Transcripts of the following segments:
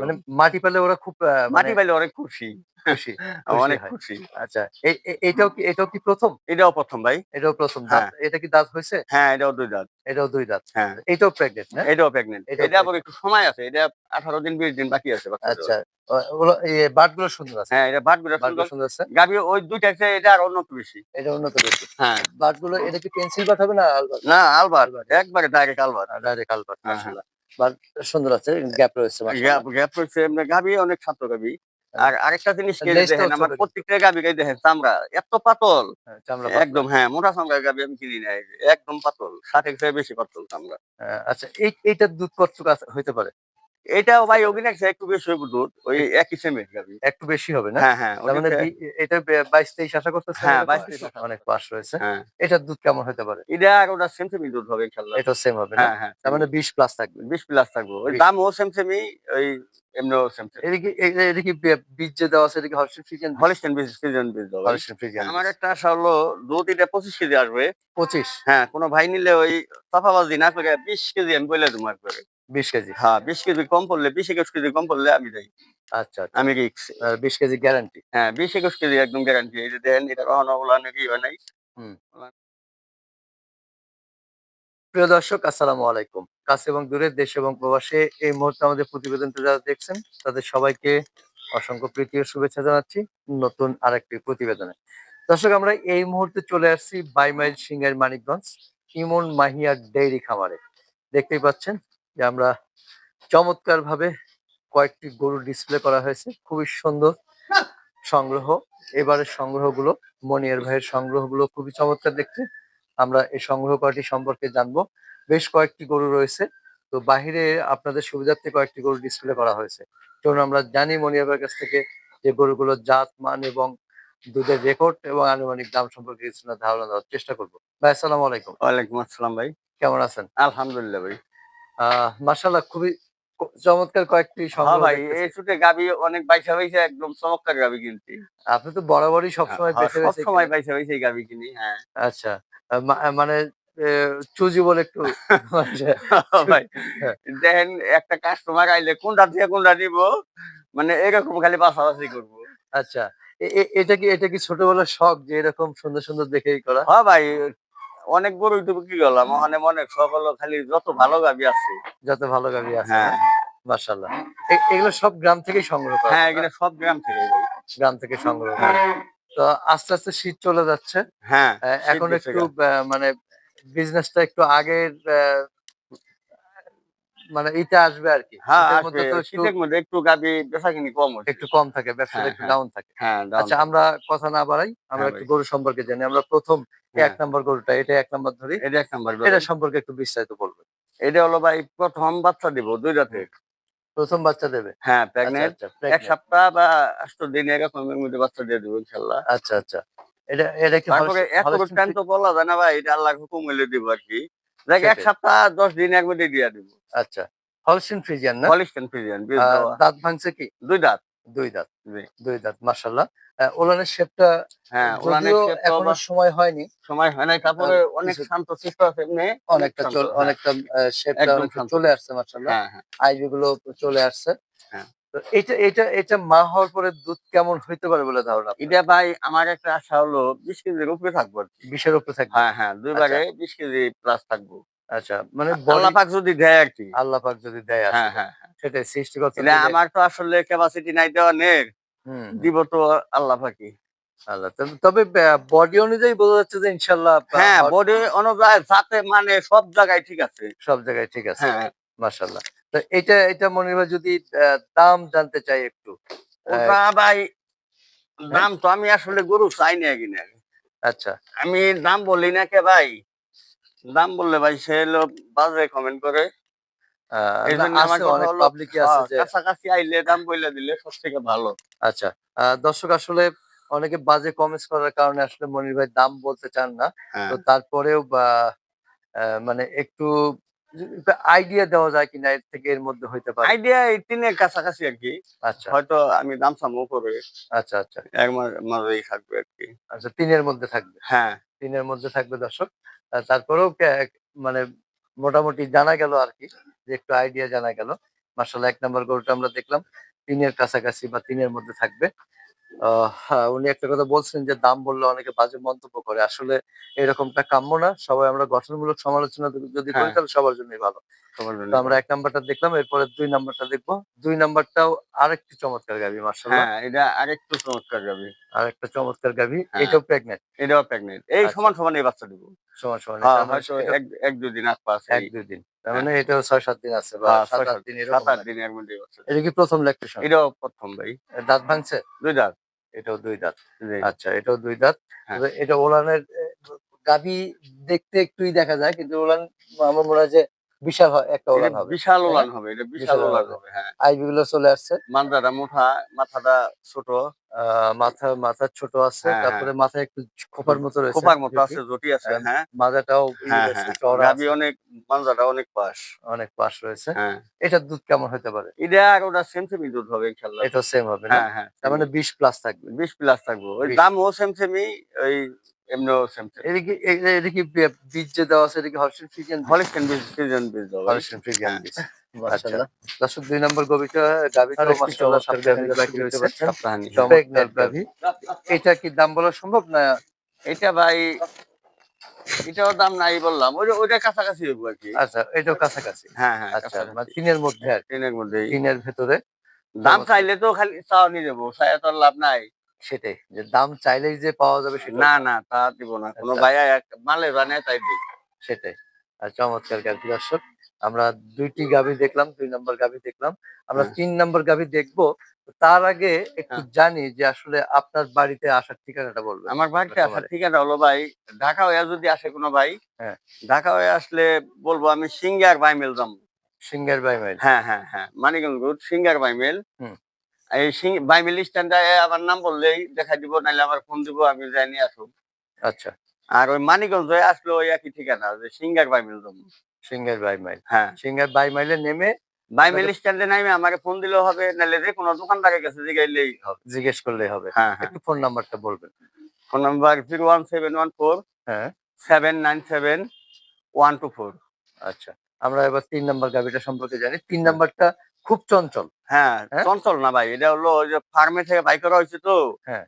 মানে মাটি পেলে ওরা খুব মাটি মানে অনেক খুশি। খুশি অনেক খুশি। আচ্ছা এটাও কি এটাও কি প্রথম? এটাও প্রথম ভাই। এটাও প্রথম দাঁত হ্যাঁ। এটা কি দাঁত হয়েছে? হ্যাঁ এটাও দুই দাঁত। এটাও দুই দাঁত। হ্যাঁ। এটাও প্রেগনেন্ট না? এটাও প্রেগনেন্ট এটা আবার একটু সময় আছে এটা আঠারো দিন বিশ দিন বাকি আছে আচ্ছা দেওয়ার। বাট সুন্দর আছে? হ্যাঁ এটা বাটগুলো সুন্দর আছে? গাবি ওই দুইটা আছে এটা আর উন্নত বেশি। এটা উন্নত বেশি। হ্যাঁ। বাট এটা কি পেন্সিল বাট হবে না আলবার আলবার। একবারে ডাইরেক্ট আলবার ডাইরেক্ট আলবাট হ্যাঁ, সুন্দর আছে গ্যাপ রয়েছে গ্যাপ গ্যাপ রয়েছে এমনি গাবি অনেক ছাত্র গাবি হ্যাঁ। আর আরেকটা জিনিস কি দেখেন আমার প্রত্যেকটা গাবি গাই দেখেন চামড়া এত পাতল। হ্যাঁ। একদম হ্যাঁ মোটা চামড়া গাবি আমি কিনি নাই একদম পাতল ষাটের চেয়ে বেশি পাতল চামড়া। হ্যাঁ, আচ্ছা এই এইটার দুধ কতটুকু হইতে পারে? এটাও ভাই অভিনয় একটু বেশি হইব দুধ ওই একই গাবি। একটু বেশি হবে না? হ্যাঁ হ্যাঁ মানে এটা বাইশ তেইশ আশা করতেছে হ্যাঁ, এরকম? 22-23 অনেক পাশ রয়েছে। হ্যাঁ। এটার দুধ কেমন হতে পারে? এটা আর ওটা সেম সেমি দুধ হবে ইনশাল্লাহ এটা সেম হবে না? হ্যাঁ হ্যাঁ তার মানে বিশ প্লাস থাকবে। বিশ প্লাস থাকবে। ওই 20 দামও সেম সেমি ওই এমনিও সেম সেম এটা কি এটা এটা কি বীজ যে দেওয়া আছে এটা কি হলস্টেন ফ্রিজিয়ান হলিস্টেন বিশ সিজন বিশ দেবো হলস্টেন ফ্রিজিয়ান আমার একটা আশা হলো দুধ এটা পঁচিশ কেজি আসবে। পঁচিশ। হ্যাঁ কোনো ভাই নিলে ওই চাপাবাজি না করে বিশ কেজি আমি বলে তোমার করে। বিশ কেজি। হ্যাঁ বিশ কেজি কম পড়লে বিশ একুশ কেজি কম পড়লে আমি যাই আচ্ছা আচ্ছা। আমি রিক্স বিশ কেজি গ্যারান্টি হ্যাঁ বিশ একুশ কেজি একদম গ্যারান্টি এই যে দেন এটা কখনো বলা নাকি হয় নাই? প্রিয় দর্শক আসসালামু আলাইকুম। কাছে এবং দূরের দেশ এবং প্রবাসে এই মুহূর্তে আমাদের প্রতিবেদনটা যারা দেখছেন তাদের সবাইকে অসংখ্য প্রীতি ও শুভেচ্ছা জানাচ্ছি নতুন আরেকটি প্রতিবেদনে। দর্শক আমরা এই মুহূর্তে চলে আসছি বাইমাইল সিঙ্গার মানিকগঞ্জ ইমন মাহিয়ার ডেইরি খামারে। দেখতেই পাচ্ছেন যে আমরা চমৎকার ভাবে কয়েকটি গরু ডিসপ্লে করা হয়েছে। খুবই সুন্দর সংগ্রহ। এবারের সংগ্রহগুলো মনিয়ার ভাইয়ের সংগ্রহগুলো খুবই চমৎকার দেখতে। আমরা এই সংগ্রহ কয়টি সম্পর্কে জানব। বেশ কয়েকটি গরু রয়েছে। তো বাহিরে আপনাদের সুবিধার্থে কয়েকটি গরু ডিসপ্লে করা হয়েছে। চলুন আমরা জানি মনিয়ার ভাইয়ের কাছ থেকে যে গরুগুলোর জাত মান এবং দুধের রেকর্ড এবং আনুমানিক দাম সম্পর্কে কিছুটা ধারণা দেওয়ার চেষ্টা করব। ভাই আসসালামু আলাইকুম। ওয়ালাইকুম আসসালাম ভাই। কেমন আছেন? আলহামদুলিল্লাহ ভাই। আহ মাশাল্লাহ খুবই চমৎকার কয়েকটি হ্যাঁ সংগ্রহ ভাই এই ছুটে গাবি অনেক বাইসা বাইসা একদম চমৎকার গাবি কিনছি। আপনি তো বরাবরই সবসময় হ্যাঁ, বেছে সব সময় কিনেন। বাইসা বাইসা গাবি কিনি হ্যাঁ। আচ্ছা মানে চুজি বলে একটু হ্যাঁ। দেখেন একটা কাস্টমার আইলে কোনটা থেকে কোনটা নিব? মানে এরকম খালি পাশাপাশি করব। আচ্ছা এটা কি এটা কি ছোটবেলার শখ যে এরকম সুন্দর সুন্দর দেখেই করা? হ্যাঁ ভাই অনেক গরু ইউটিউবে কি গেলাম ওখানে মনে সকল খালি যত ভালো গাবি আছে। যত ভালো গাবি আছে। হ্যাঁ। এগুলো সব গ্রাম থেকেই সংগ্রহ করা হ্যাঁ এগুলো সব গ্রাম থেকে গ্রাম থেকে সংগ্রহ করা তো আস্তে আস্তে শীত চলে যাচ্ছে। হ্যাঁ এখন একটু মানে বিজনেসটা একটু আগের মানে ইতে আসবে আর কি হ্যাঁ শীতের মধ্যে একটু শীতের মধ্যে একটু গাবি বেচা কিনি কম একটু কম থাকে ব্যবসাটা হ্যাঁ, একটু হ্যাঁ। ডাউন থাকে। হ্যাঁ আচ্ছা আমরা কথা না বাড়াই আমরা হ্যাঁ একটু গরু সম্পর্কে জানি। আমরা প্রথম হ্যাঁ, এক নম্বর গরুটা এটা এক নম্বর ধরি। এটা এক নাম্বার এটা সম্পর্কে একটু বিস্তারিত বলবেন। এটা হলো ভাই প্রথম বাচ্চা দিব দুই রাতে। প্রথম বাচ্চা দেবে? হ্যাঁ আচ্ছা, প্রেগনেন্ট আচ্ছা, এক সপ্তাহ বা আষ্ট দিন এরকমের মধ্যে বাচ্চা দিয়ে দেবো ইনশাল্লাহ আচ্ছা আচ্ছা। এটা এটা কি এত টাইম তো বলা যায় না ভাই এটা আল্লাহর হুকুম হইলে দিব আর কি দেখ এক সপ্তাহ দশ দিন এর মধ্যে দিয়ে দিব। আচ্ছা হলস্টিন ফ্রিজিয়ান না? আহ, দেওয়া। দাঁত ভাঙছে কি? দুই দাঁত। দুই দাঁত। দুই দাঁত মাশাল্লাহ ওলানের শেপটা হ্যাঁ ওলানের shape এখনও সময় হয়নি। সময় হয় নাই তারপরে অনেক শান্ত শিষ্ট আছে এমনি অনেকটা চল- হ্যাঁ। অনেকটা শেপটা। চলে আসছে মাশাল্লাহ হ্যাঁ হ্যাঁ। আইবি গুলো চলে আসছে। হ্যাঁ। এটা এটা এটা মা হওয়ার পরে দুধ কেমন হইতে পারে বলে ধারণা এটা ভাই আমার একটা আশা হলো বিশ কেজির উপরে থাকব বিশের উপরে থাকবে? হ্যাঁ হ্যাঁ দুইবারে বিশ কেজি প্লাস থাকব। আচ্ছা মানে আল্লাহ পাক যদি দেয় আর কি। আল্লাহ পাক যদি দেয় হ্যাঁ হ্যাঁ হ্যাঁ। সেটাই সৃষ্টিগত আমার তো আসলে ক্যাপাসিটি নাই দেওয়া হুম, দিব তো আল্লাহ পাকি আল্লাহ তবে- তবে বডি অনুযায়ী বোঝা যাচ্ছে যে ইনশাল্লাহ হ্যাঁ বডি অনুযায়ী সাথে মানে সব জায়গায় ঠিক আছে। সব জায়গায় ঠিক আছে। হ্যাঁ। মাশাল্লাহ তো এটা এটা মনির ভাই যদি দাম জানতে চাই একটু ভাই দাম তো আমি আসলে গরু চাই না কিনা। আচ্ছা। আমি দাম বলি না কে ভাই? দাম বললে ভাই সে হলো বাজে কমেন্ট করে। হ্যাঁ, কাছাকাছি আইলে দাম বইলে দিলে সব থেকে ভালো। আচ্ছা দর্শক আসলে অনেকে বাজে কমেন্টস করার কারণে আসলে মনির ভাই দাম বলতে চান না। হ্যাঁ। তো তারপরেও মানে একটু আইডিয়া দেওয়া যায় কিনা এর থেকে এর মধ্যে হইতে পারে? আইডিয়া এই তিনের কাছাকাছি আর কি। আচ্ছা। হয়তো আমি দাম সামও করে আচ্ছা আচ্ছা। এক মাঝেই থাকবে আর কি। আচ্ছা তিনের মধ্যে থাকবে? হ্যাঁ। তিনের মধ্যে থাকবে দর্শক। তারপরেও মানে মোটামুটি জানা গেল আর কি যে একটু আইডিয়া জানা গেল। মার্শাল্লাহ এক নাম্বার গরুটা আমরা দেখলাম তিনের কাছাকাছি বা তিনের মধ্যে থাকবে। উনি একটা কথা বলছেন যে দাম বললে অনেকে বাজে মন্তব্য করে। আসলে এরকমটা কাম্য না। সবাই আমরা গঠনমূলক সমালোচনা যদি- করি হ্যাঁ। তাহলে সবার জন্যই ভালো। আমরা এক নাম্বারটা দেখলাম এরপরে দুই নাম্বারটা দেখব। দুই নাম্বারটাও আরেকটি চমৎকার গাবি মার্শাল হ্যাঁ এটা আরেকটু চমৎকার যাবে আর একটা চমৎকার গাভি হ্যাঁ। এটাও প্রেগনেন্ট এটাও প্রেগনেন্ট এই আচ্ছা। সমান সমান এই বাচ্চা দিব। সমান সমান হ্যাঁ মানে এক এক দুই দিন আগ পাস এক দুই দিন। তার মানে এটাও ছয় সাত দিন আছে বা হ্যাঁ, সাত আট দিন সাত আট। দিনের মধ্যে এটা কি প্রথম ল্যাকটেশন এটাও প্রথম ভাই। দাঁত ভাঙছে? দুই দাঁত। এটাও দুই দাঁত। আচ্ছা এটাও দুই দাঁত। হ্যাঁ। এটা ওলানের গাভি দেখতে একটুই দেখা যায় কিন্তু ওলান আমার মনে হয় যে বিশাল একটা এটা ওলান হবে বিশাল ওলান হবে এটা বিশাল ওলান হবে। হ্যাঁ। আইবি গুলো চলে আসছে। মান্দাটা মোটা মাথাটা ছোট মাথা মাথা ছোট আছে হ্যাঁ, তারপরে মাথায় একটু খোপার মতো রয়েছে। খোপার মতো আছে জটি আছে হ্যাঁ, হ্যাঁ। হ্যাঁ হ্যাঁ। চওড়া গাবি অনেক মান্দাটা অনেক পাশ। অনেক পাশ রয়েছে। হ্যাঁ। এটার দুধ কেমন হতে পারে? এটা আর ওটা সেম সেমই দুধ হবে ইনশাল্লাহ। এটা সেম হবে না? হ্যাঁ হ্যাঁ তার মানে বিশ প্লাস থাকবে। বিশ প্লাস থাকবে। ওই 20 দামও সেম সেমই ওই এদিকে এদিকে বীজ যে দেওয়া আছে এদিকে হলস্টেন ফ্রিজিয়ান হলিস্টেন বীজ সিজন বীজ দেবো হলস্টেন ফ্রিজিয়ান হ্যাঁ। বীজ দর্শক দুই নম্বর মাশাআল্লাহ গাভী এটা কি দাম বলা সম্ভব না? এটা ভাই এটাও দাম নাই বললাম। ওই ওইটা কাছাকাছি হইব আর কি। আচ্ছা এটাও কাছাকাছি। হ্যাঁ হ্যাঁ আচ্ছা মানে তিনের মধ্যে কি। মধ্যে। তিনের ভেতরে। দাম। চাইলে তো খালি চাও নিয়ে যাব। চাই তো লাভ নাই। সেটাই যে দাম চাইলেই যে পাওয়া যাবে সেটা না না তা দিব না। কোনো আচ্ছা। ভাইয়া এক মালে জানে তাই দিই। সেটাই। আর চমৎকার গাভি দর্শক আমরা দুইটি গাভি দেখলাম দুই নম্বর গাভি দেখলাম। আমরা হ্যাঁ। তিন নম্বর গাভি দেখব। তার আগে একটু জানি যে আসলে আপনার বাড়িতে আসার ঠিকানাটা বলবেন। আমার বাড়িতে আসার। ঠিকানা হলো ভাই ঢাকা হয়ে যদি আসে কোনো ভাই হ্যাঁ। ঢাকা হয়ে আসলে বলব আমি সিঙ্গার বাইমেল যাব সিঙ্গার বাই মাইল হ্যাঁ হ্যাঁ হ্যাঁ মানিকগঞ্জ রোড সিঙ্গার বাইমেল হুম। এই সিং- স্ট্যান্ডে আমার নাম বললেই দেখা দিব নাহলে আমার ফোন দিব আমি যাই নিয়ে আসুন আচ্ছা। আর ওই মানিকগঞ্জ হয়ে আসলে ওই একই ঠিকানা যে সিঙ্গার বাইমেল যাব সিঙ্গার বাই মাইল। হ্যাঁ। সিঙ্গার বাই মাইলে নেমে বাইমেল স্ট্যান্ডে নামে আমাকে ফোন দিলেও হবে নাহলে যে কোনো দোকানদারের কাছে জিগাইলেই হবে। জিজ্ঞেস করলেই হবে। হ্যাঁ হ্যাঁ। একটু ফোন নাম্বারটা বলবেন। Phone number zero one seven one four হ্যাঁ। Seven nine seven one two four. আচ্ছা। আমরা এবার তিন নাম্বার গাভিটা সম্পর্কে জানি। তিন নাম্বারটা খুব চঞ্চল। হ্যাঁ হ্যাঁ? চঞ্চল না ভাই এটা হলো ওই যে ফার্মে থেকে বাই করা হয়েছে তো। হ্যাঁ।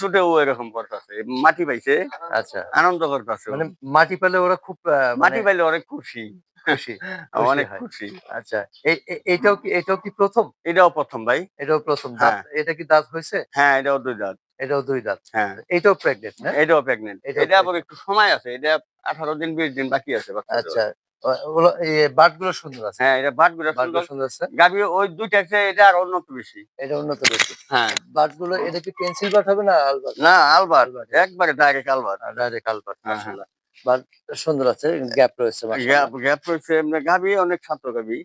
ছুটে ও এরকম করতেছে মাটি পাইছে। আচ্ছা। আনন্দ করতেছে মানে মাটি পেলে ওরা খুব মানে মাটি পাইলে অনেক খুশি। খুশি অনেক। খুশি। আচ্ছা এটাও কি এটাও কি প্রথম? এটাও প্রথম ভাই। এটাও প্রথম দাঁত? হ্যাঁ। এটা কি দাঁত হয়েছে? হ্যাঁ এটাও দুই দাঁত। এটাও দুই দাঁত। হ্যাঁ। এটাও প্রেগনেন্ট এটাও প্রেগনেন্ট এটা আবার একটু সময় আছে এটা আঠারো দিন বিশ দিন বাকি আছে আচ্ছা দেওয়ার। বাটগুলো সুন্দর আছে। হ্যাঁ এটা সুন্দর। আছে। গাবি ওই দুইটা আছে এটা আর উন্নত বেশি। এটা উন্নত বেশি। হ্যাঁ। বাটগুলো এটা কি পেন্সিল বাট হবে না আলবাট? না আলবার আলবাট। একবারে ডাইরেক্ট আলবার ডাইরেক্ট আলবাট হ্যাঁ, মাশাআল্লাহ। বাট সুন্দর আছে গ্যাপ রয়েছে গ্যাপ গ্যাপ রয়েছে গাবি অনেক ছাত্র গাবি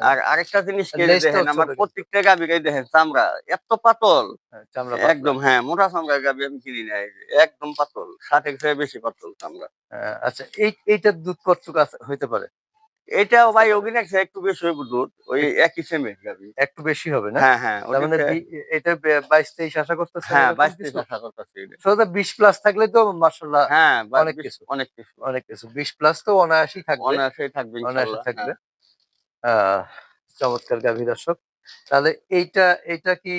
আর আরেকটা জিনিস কে দেখেন আমার প্রত্যেকটা গাবি গাই দেখেন চামড়া এত পাতল। হ্যাঁ, চামড়া একদম হ্যাঁ মোটা চামড়া গাবি আমি কিনি নাই একদম পাতল ষাটের চেয়ে বেশি পাতল চামড়া। হ্যাঁ, আচ্ছা এই এইটার দুধ কতটুকু আছে- হইতে পারে? এটাও ভাই অভিনয় একটু বেশি হইব দুধ ওই একই সেমের গাবি। একটু বেশি হবে না? হ্যাঁ হ্যাঁ তার মানে এটা বে- বাইশ তেইশ আশা করতেছে হ্যাঁ বাইশ তেইশ আশা করতেছি প্লাস থাকলে তো মার্শাল্লাহ হ্যাঁ অনেক কিছু। অনেক কিছু। অনেক কিছু। বিশ প্লাস তো অনায়াসই থাকবে। অনায়াসেই থাকবে অনায়াসে থাকবে। হ্যাঁ। চমৎকার গাভী দর্শক। তাহলে এইটা এইটা কি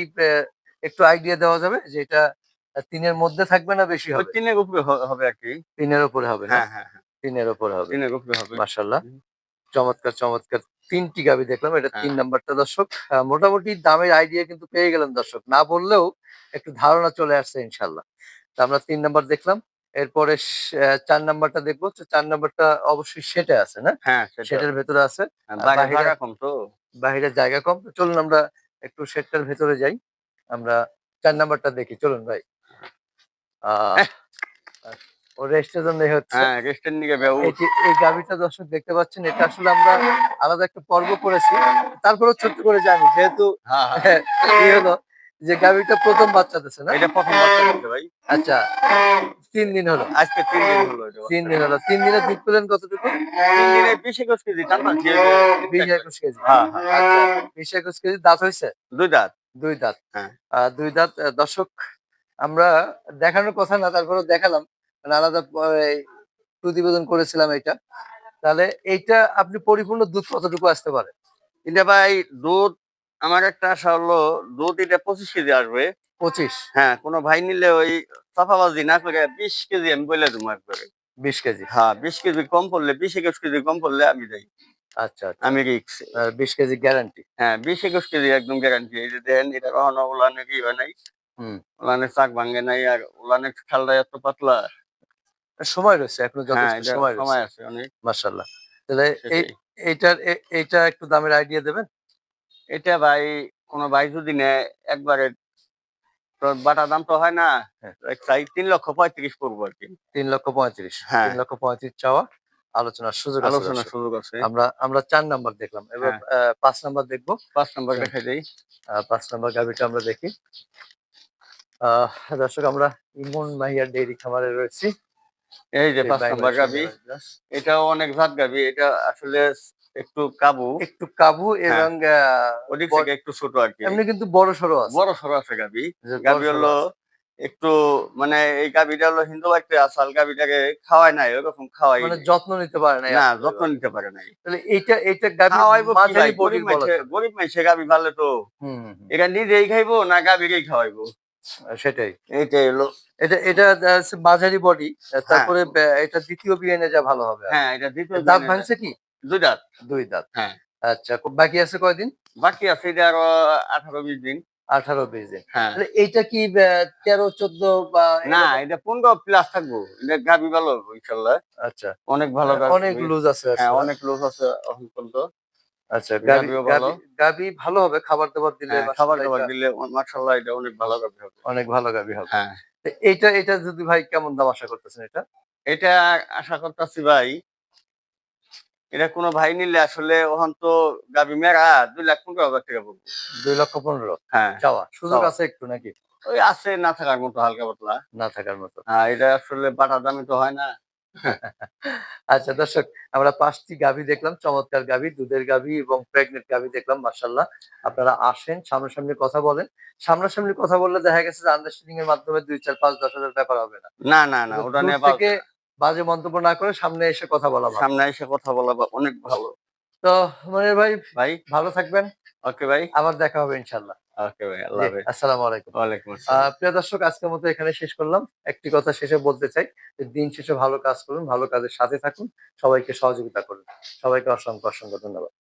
একটু আইডিয়া দেওয়া যাবে যে এটা তিনের মধ্যে থাকবে না বেশি হবে? তিনের উপরে হবে আর কি? তিনের উপরে হবে হ্যাঁ হ্যাঁ হ্যাঁ, তিনের উপরে হবে। তিনের উপরে হবে। মার্শাল্লাহ চমৎকার চমৎকার তিনটি গাভী দেখলাম। এটা তিন হ্যাঁ। নাম্বারটা দর্শক। মোটামুটি দামের আইডিয়া কিন্তু পেয়ে গেলাম দর্শক। না বললেও একটু ধারণা চলে আসছে ইনশাল্লাহ তা আমরা তিন নাম্বার দেখলাম। এরপরে চার নাম্বারটা দেখব। চার নাম্বারটা অবশ্যই সেটে আছে না? হ্যাঁ সেটা সেটের ভেতরে আছে। হ্যাঁ, কম তো। বাইরে জায়গা কম। তো চলুন আমরা একটু শেডটার ভেতরে যাই। আমরা চার নাম্বারটা দেখি। চলুন ভাই। আহ, ও রেস্টের জন্য হচ্ছে। হ্যাঁ রেস্টের নিকে বেউ। এটি- এই গাভিটা দর্শক দেখতে পাচ্ছেন এটা আসলে আমরা আলাদা একটা পর্ব করেছি। ছোট্ট করে জানি যেহেতু হ্যাঁ হ্যাঁ। হলো যে গাভিটা প্রথম বাচ্চা দিচ্ছে না? এটা প্রথম বাচ্চা ভাই। আচ্ছা। তিন দিন হলো। আজকে তিন দিন হলো তিন দিন হলো। তিন দিনে দুধ পেলেন কতটুকু? তিন দিনে বিশ একুশ কেজি বিশ একুশ কেজি। হ্যাঁ হ্যাঁ। বিশ একুশ কেজি দাঁত হয়েছে? দুই দাঁত। দুই দাঁত। হ্যাঁ। দুই দাঁত দর্শক আমরা দেখানোর কথা না তারপরে দেখালাম। মানে আলাদা প্রতিবেদন করেছিলাম এটা। তাহলে এইটা আপনি পরিপূর্ণ দুধ কতটুকু আসতে পারে? এটা ভাই দুধ আমার একটা আশা হলো দুধ এটা পঁচিশ কেজি আসবে। পঁচিশ। হ্যাঁ কোনো ভাই নিলে ওই চাপাবাজি না করে বিশ কেজি আমি বলে দেবো একবারে বিশ কেজি? হ্যাঁ বিশ কেজি কম পড়লে বিশ একুশ কেজি কম পড়লে আমি যাই আচ্ছা আচ্ছা। আমি রিক্স বিশ কেজি গ্যারান্টি হ্যাঁ বিশ একুশ কেজি একদম গ্যারান্টি এই যে দেন এটা কখনো উলানে কি হয় নাই। হুম। চাক ভাঙে নাই আর খালটা এত পাতলা। সময় রয়েছে এখনও হ্যাঁ যথেষ্ট সময় সময় আছে অনেক। তাহলে এইটার এইটা একটু দামের আইডিয়া দেবেন? এটা ভাই কোনো ভাই যদি নেয় একবারে বাটা দাম তো হয় না হ্যাঁ। চাই তিন লক্ষ পঁয়ত্রিশ পড়ব আর কি তিন লক্ষ পঁয়ত্রিশ হ্যাঁ। তিন লক্ষ পঁয়ত্রিশ চাওয়া আলোচনার সুযোগ আছে আলোচনা দর্শক। সুযোগ আছে আমরা আমরা চার নাম্বার দেখলাম এবার হ্যাঁ। পাঁচ নাম্বার দেখব পাঁচ নম্বর হ্যাঁ। দেখা যাই পাঁচ নাম্বার গাভিটা আমরা দেখি আহ, দর্শক আমরা ইমন মাহিয়ার ডেইরি খামারে রয়েছি এই যে পাঁচ নম্বর গাবি এটাও অনেক জাত গাবি এটা আসলে একটু কাবু। একটু কাবু এবং ওদিক বড়- থেকে একটু ছোট আর কি। এমনি কিন্তু বড় সড়ো আছে। বড় সড়ো আছে গাবি। গাবি হলো একটু মানে এই গাবিটা হলো হিন্দু বাড়িতে আসাল। গাবিটাকে খাওয়ায় নাই ওরকম খাওয়াই মানে যত্ন নিতে পারে না না যত্ন নিতে পারে নাই। তাহলে এইটা এইটা গাভি খাওয়াইবো গরিব মানুষে গরিব মানুষে গাবি ভালো তো। এটা নিজেই খাইবো না গাবিকেই খাওয়াইবো? সেটাই। এইটাই হলো। এটা এটা মাঝারি বডি তারপরে এটা দ্বিতীয় বিয়ে যা ভালো হবে হ্যাঁ এটা দ্বিতীয় দাঁত ভাঙছে কি? দুই দাঁত দুই দাঁত। হ্যাঁ। আচ্ছা বাকি আছে কয়দিন? বাকি আছে এটা আরও আঠারো বিশ দিন। আঠারো বিশ দিন। হ্যাঁ। এইটা কি তেরো চোদ্দ বা না এটা পনেরো প্লাস থাকব। এটা গাবি ভালো হবে ইনশাল্লাহ। আচ্ছা। অনেক ভালো অনেক লুজ আছে হ্যাঁ অনেক লোক আছে এখন পর্যন্ত। আচ্ছা গাবি ভালো। হবে খাবার দাবার দিলে হ্যাঁ, খাবার দাবার দিলে মার্শাল্লাহ এটা অনেক ভালো গাবি হবে। অনেক ভালো গাবি হবে। হ্যাঁ। তো এইটা এটা যদি ভাই কেমন দাম আশা করতেছেন এটা? এটা আশা করতেছি ভাই এটা কোনো ভাই নিলে আসলে ওখান তো গাবি মেরা দুই লাখ পনেরো হাজার টাকা পড়বে। দুই লক্ষ পনেরো? হ্যাঁ। চাওয়া সুযোগ আছে একটু নাকি? ওই আছে না থাকার মতো হালকা পাতলা। না থাকার মতো। হ্যাঁ এটা আসলে বাটা দামি তো হয় না। আচ্ছা দর্শক আমরা পাঁচটি গাভী দেখলাম চমৎকার গাভী দুধের গাভী এবং প্রেগনেন্ট গাভী দেখলাম মার্শাল্লাহ আপনারা আসেন সামনাসামনি কথা বলেন। সামনাসামনি কথা বললে দেখা গেছে যে আন্ডারস্ট্যান্ডিং এর মাধ্যমে দুই চার পাঁচ দশ হাজার ব্যাপার হবে না। না না না ওটা নিয়ে বাজে মন্তব্য না করে সামনে এসে কথা বলা সামনে এসে কথা বলা অনেক ভালো। তো মনির ভাই ভাই? ভালো থাকবেন। ওকে ভাই। আবার দেখা হবে ইনশাল্লাহ ওকে ভাই আল্লাহ আসসালামু আলাইকুম। ওয়ালাইকুম আসসালাম। আহ, প্রিয় দর্শক আজকের মতো এখানে শেষ করলাম। একটি কথা শেষে বলতে চাই যে দিন শেষে ভালো কাজ করুন ভালো কাজের সাথে থাকুন সবাইকে সহযোগিতা করুন। সবাইকে অসংখ্য অসংখ্য ধন্যবাদ।